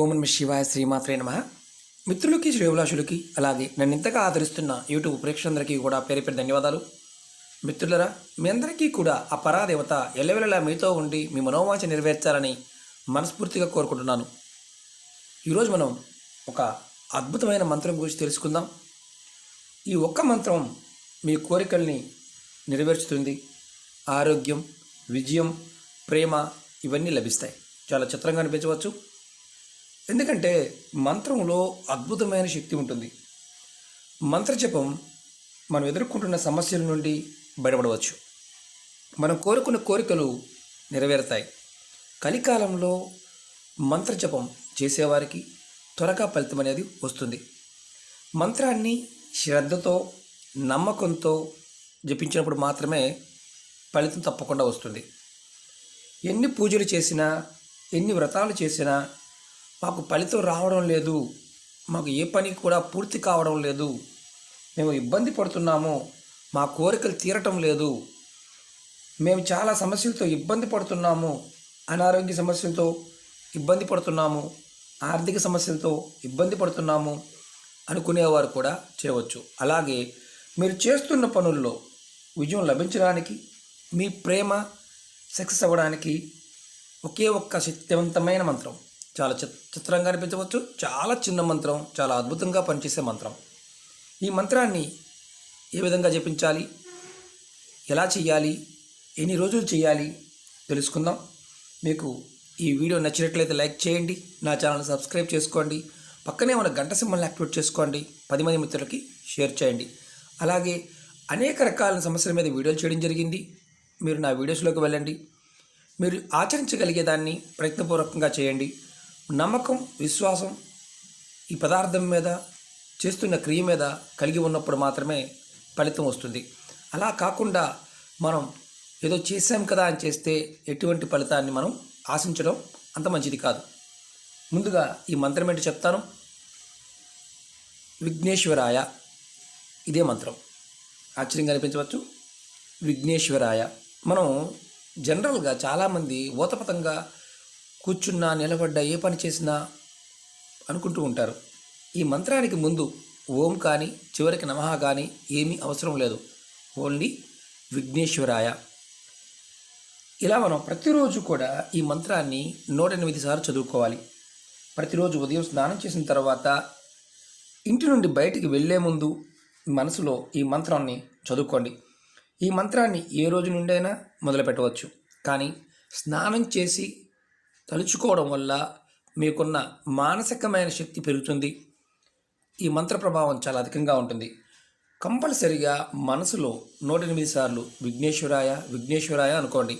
ఓం నమ శివాయ శ్రీమాత్రే నమ. మిత్రులకి శ్రేవులాషులకి అలాగే నన్ను ఇంతగా ఆదరిస్తున్న యూట్యూబ్ ప్రేక్షకులందరికీ కూడా పేరు పేరు ధన్యవాదాలు. మిత్రులరా మీ అందరికీ కూడా ఆ పరాదేవత ఎల్లవెల్లలా మీతో ఉండి మీ మనోవాంఛ నెరవేర్చాలని మనస్ఫూర్తిగా కోరుకుంటున్నాను. ఈరోజు మనం ఒక అద్భుతమైన మంత్రం గురించి తెలుసుకుందాం. ఈ ఒక్క మంత్రం మీ కోరికల్ని నెరవేర్చుతుంది. ఆరోగ్యం విజయం ప్రేమ ఇవన్నీ లభిస్తాయి. చాలా చిత్రంగా అనిపించవచ్చు. ఎందుకంటే మంత్రంలో అద్భుతమైన శక్తి ఉంటుంది. మంత్రజపం మనం ఎదుర్కొంటున్న సమస్యల నుండి బయటపడవచ్చు. మనం కోరుకున్న కోరికలు నెరవేరుతాయి. కలికాలంలో మంత్రజపం చేసేవారికి త్వరగా ఫలితం అనేది వస్తుంది. మంత్రాన్ని శ్రద్ధతో నమ్మకంతో జపించినప్పుడు మాత్రమే ఫలితం తప్పకుండా వస్తుంది. ఎన్ని పూజలు చేసినా ఎన్ని వ్రతాలు చేసినా మాకు ఫలితం రావడం లేదు. మాకు ఏ పని కూడా పూర్తి కావడం లేదు. మేము ఇబ్బంది పడుతున్నాము. మా కోరికలు తీరటం లేదు. మేము చాలా సమస్యలతో ఇబ్బంది పడుతున్నాము. అనారోగ్య సమస్యలతో ఇబ్బంది పడుతున్నాము. ఆర్థిక సమస్యలతో ఇబ్బంది పడుతున్నాము అనుకునేవారు కూడా చేయవచ్చు. అలాగే మీరు చేస్తున్న పనుల్లో విజయం లభించడానికి మీ ప్రేమ సక్సెస్ అవ్వడానికి ఒకే ఒక్క శక్తివంతమైన మంత్రం. చాలా చిత్రంగా అనిపించవచ్చు. చాలా చిన్న మంత్రం చాలా అద్భుతంగా పనిచేసే మంత్రం. ఈ మంత్రాన్ని ఏ విధంగా జపించాలి? ఎలా చేయాలి ఎన్ని రోజులు చేయాలి తెలుసుకుందాం. మీకు ఈ వీడియో నచ్చినట్లయితే లైక్ చేయండి. నా ఛానల్ సబ్స్క్రైబ్ చేసుకోండి. పక్కనే ఉన్న గంట సింబల్ని యాక్టివేట్ చేసుకోండి. పది మంది మిత్రులకి షేర్ చేయండి. అలాగే అనేక రకాల సమస్యల మీద వీడియోలు చేయడం జరిగింది. మీరు నా వీడియోస్లోకి వెళ్ళండి. మీరు ఆచరించగలిగేదాన్ని ప్రయత్నపూర్వకంగా చేయండి. నమ్మకం విశ్వాసం ఈ పదార్థం మీద చేస్తున్న క్రియ మీద కలిగి ఉన్నప్పుడు మాత్రమే ఫలితం వస్తుంది. అలా కాకుండా మనం ఏదో చేసాం కదా అని చేస్తే ఎటువంటి ఫలితాన్ని మనం ఆశించడం అంత మంచిది కాదు. ముందుగా ఈ మంత్రం ఏంటి చెప్తాను? విఘ్నేశ్వరాయ ఇదే మంత్రం. ఆశ్చర్యంగా అనిపించవచ్చు. విఘ్నేశ్వరాయ. మనం జనరల్గా చాలామంది ఓతపతంగా కూర్చున్నా నిలబడ్డా ఏ పని చేసినా అనుకుంటూ ఉంటారు. ఈ మంత్రానికి ముందు ఓం కానీ చివరికి నమః కానీ ఏమీ అవసరం లేదు. ఓన్లీ విఘ్నేశ్వరాయ. ఇలా మనం ప్రతిరోజు కూడా ఈ మంత్రాన్ని నూట ఎనిమిది సార్లు చదువుకోవాలి. ప్రతిరోజు ఉదయం స్నానం చేసిన తర్వాత ఇంటి నుండి బయటికి వెళ్ళే ముందు మనసులో ఈ మంత్రాన్ని చదువుకోండి. ఈ మంత్రాన్ని ఏ రోజు నుండైనా మొదలు పెట్టవచ్చు కానీ స్నానం చేసి తలుచుకోవడం వల్ల మీకున్న మానసికమైన శక్తి పెరుగుతుంది. ఈ మంత్ర ప్రభావం చాలా అధికంగా ఉంటుంది. కంపల్సరిగా మనసులో నూట ఎనిమిది సార్లు విఘ్నేశ్వరాయ విఘ్నేశ్వరాయ అనుకోండి.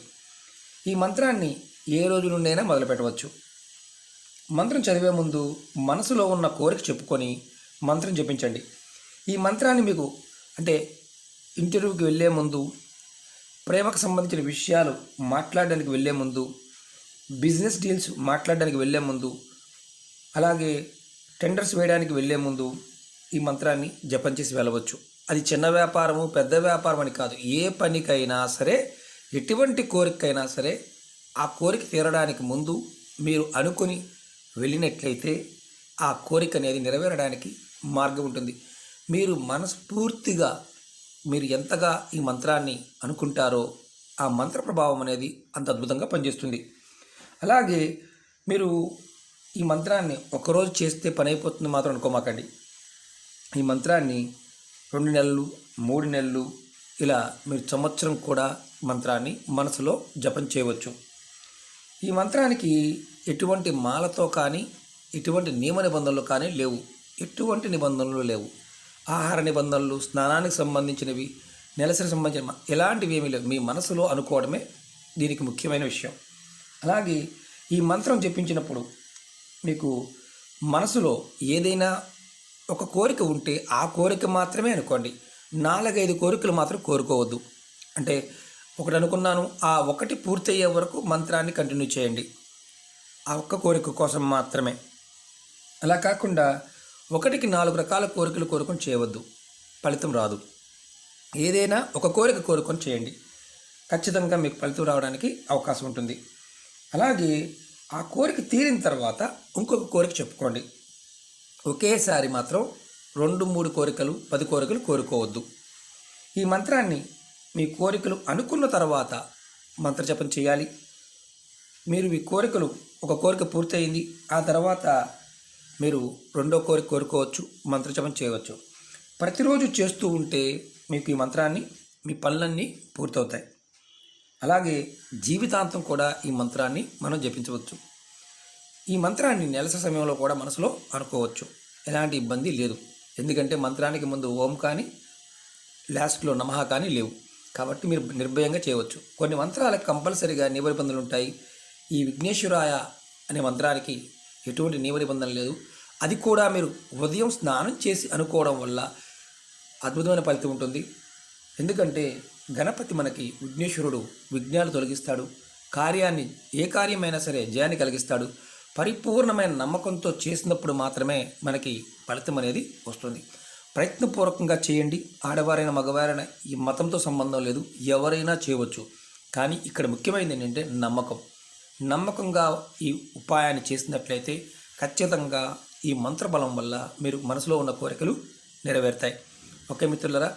ఈ మంత్రాన్ని ఏ రోజు నుండైనా మొదలు పెట్టవచ్చు. మంత్రం చదివే ముందు మనసులో ఉన్న కోరిక చెప్పుకొని మంత్రం జపించండి. ఈ మంత్రాన్ని మీకు అంటే ఇంటర్వ్యూకి వెళ్ళే ముందు ప్రేమకు సంబంధించిన విషయాలు మాట్లాడడానికి వెళ్ళే ముందు బిజినెస్ డీల్స్ మాట్లాడడానికి వెళ్ళే ముందు అలాగే టెండర్స్ వేయడానికి వెళ్ళే ముందు ఈ మంత్రాన్ని జపం చేసి వెళ్ళవచ్చు. అది చిన్న వ్యాపారము పెద్ద వ్యాపారం అని కాదు. ఏ పనికైనా సరే ఎటువంటి కోరికైనా సరే ఆ కోరిక తీరడానికి ముందు మీరు అనుకుని వెళ్ళినట్లయితే ఆ కోరిక అనేది నెరవేరడానికి మార్గం ఉంటుంది. మీరు మనస్ఫూర్తిగా మీరు ఎంతగా ఈ మంత్రాన్ని అనుకుంటారో ఆ మంత్ర ప్రభావం అనేది అంత అద్భుతంగా పనిచేస్తుంది. అలాగే మీరు ఈ మంత్రాన్ని ఒకరోజు చేస్తే పని అయిపోతుంది మాత్రం అనుకోమాకండి. ఈ మంత్రాన్ని రెండు నెలలు మూడు నెలలు ఇలా మీరు సంవత్సరం కూడా మంత్రాన్ని మనసులో జపం చేయవచ్చు. ఈ మంత్రానికి ఎటువంటి మాలతో కానీ ఎటువంటి నియమ నిబంధనలు కానీ లేవు. ఎటువంటి నిబంధనలు లేవు. ఆహార నిబంధనలు స్నానానికి సంబంధించినవి నెలసరి సంబంధించిన ఎలాంటివి ఏమీ లేవు. మీ మనసులో అనుకోవడమే దీనికి ముఖ్యమైన విషయం. అలాగే ఈ మంత్రం జపించినప్పుడు మీకు మనసులో ఏదైనా ఒక కోరిక ఉంటే ఆ కోరిక మాత్రమే అనుకోండి. నాలుగైదు కోరికలు మాత్రం కోరుకోవద్దు. అంటే ఒకటి అనుకున్నాను ఆ ఒకటి పూర్తయ్యే వరకు మంత్రాన్ని కంటిన్యూ చేయండి. ఆ ఒక్క కోరిక కోసం మాత్రమే. అలా కాకుండా ఒకటికి నాలుగు రకాల కోరికలు కోరుకొని చేయవద్దు. ఫలితం రాదు. ఏదైనా ఒక కోరిక కోరుకొని చేయండి. ఖచ్చితంగా మీకు ఫలితం రావడానికి అవకాశం ఉంటుంది. అలాగే ఆ కోరిక తీరిన తర్వాత ఇంకొక కోరిక చెప్పుకోండి. ఒకేసారి మాత్రం రెండు మూడు కోరికలు పది కోరికలు కోరుకోవద్దు. ఈ మంత్రాన్ని మీ కోరికలు అనుకున్న తర్వాత మంత్రజపం చేయాలి. మీరు మీ కోరికలు ఒక కోరిక పూర్తయింది ఆ తర్వాత మీరు రెండో కోరిక కోరుకోవచ్చు మంత్రజపం చేయవచ్చు. ప్రతిరోజు చేస్తూ ఉంటే మీకు ఈ మంత్రాన్ని మీ పనులన్నీ పూర్తవుతాయి. అలాగే జీవితాంతం కూడా ఈ మంత్రాన్ని మనం జపించవచ్చు. ఈ మంత్రాన్ని నెలస సమయంలో కూడా మనసులో అనుకోవచ్చు. ఎలాంటి ఇబ్బంది లేదు. ఎందుకంటే మంత్రానికి ముందు ఓం కానీ లాస్ట్లో నమహ కానీ లేవు. కాబట్టి మీరు నిర్భయంగా చేయవచ్చు. కొన్ని మంత్రాలకు కంపల్సరిగా నిబంధనలు ఉంటాయి. ఈ విఘ్నేశ్వరాయ అనే మంత్రానికి ఎటువంటి నియమ నిబంధన లేదు. అది కూడా మీరు ఉదయం స్నానం చేసి అనుకోవడం వల్ల అద్భుతమైన ఫలితం ఉంటుంది. ఎందుకంటే గణపతి మనకి విఘ్నేశ్వరుడు విఘ్నాలు తొలగిస్తాడు. కార్యాన్ని ఏ కార్యమైనా సరే జయాన్ని కలిగిస్తాడు. పరిపూర్ణమైన నమ్మకంతో చేసినప్పుడు మాత్రమే మనకి ఫలితం అనేది వస్తుంది. ప్రయత్నపూర్వకంగా చేయండి. ఆడవారైన మగవారైన ఈ మతంతో సంబంధం లేదు. ఎవరైనా చేయవచ్చు. కానీ ఇక్కడ ముఖ్యమైనది ఏంటంటే నమ్మకం. నమ్మకంగా ఈ ఉపాయాన్ని చేసినట్లయితే ఖచ్చితంగా ఈ మంత్రబలం వల్ల మీరు మనసులో ఉన్న కోరికలు నెరవేరుతాయి. ఓకే మిత్రులరా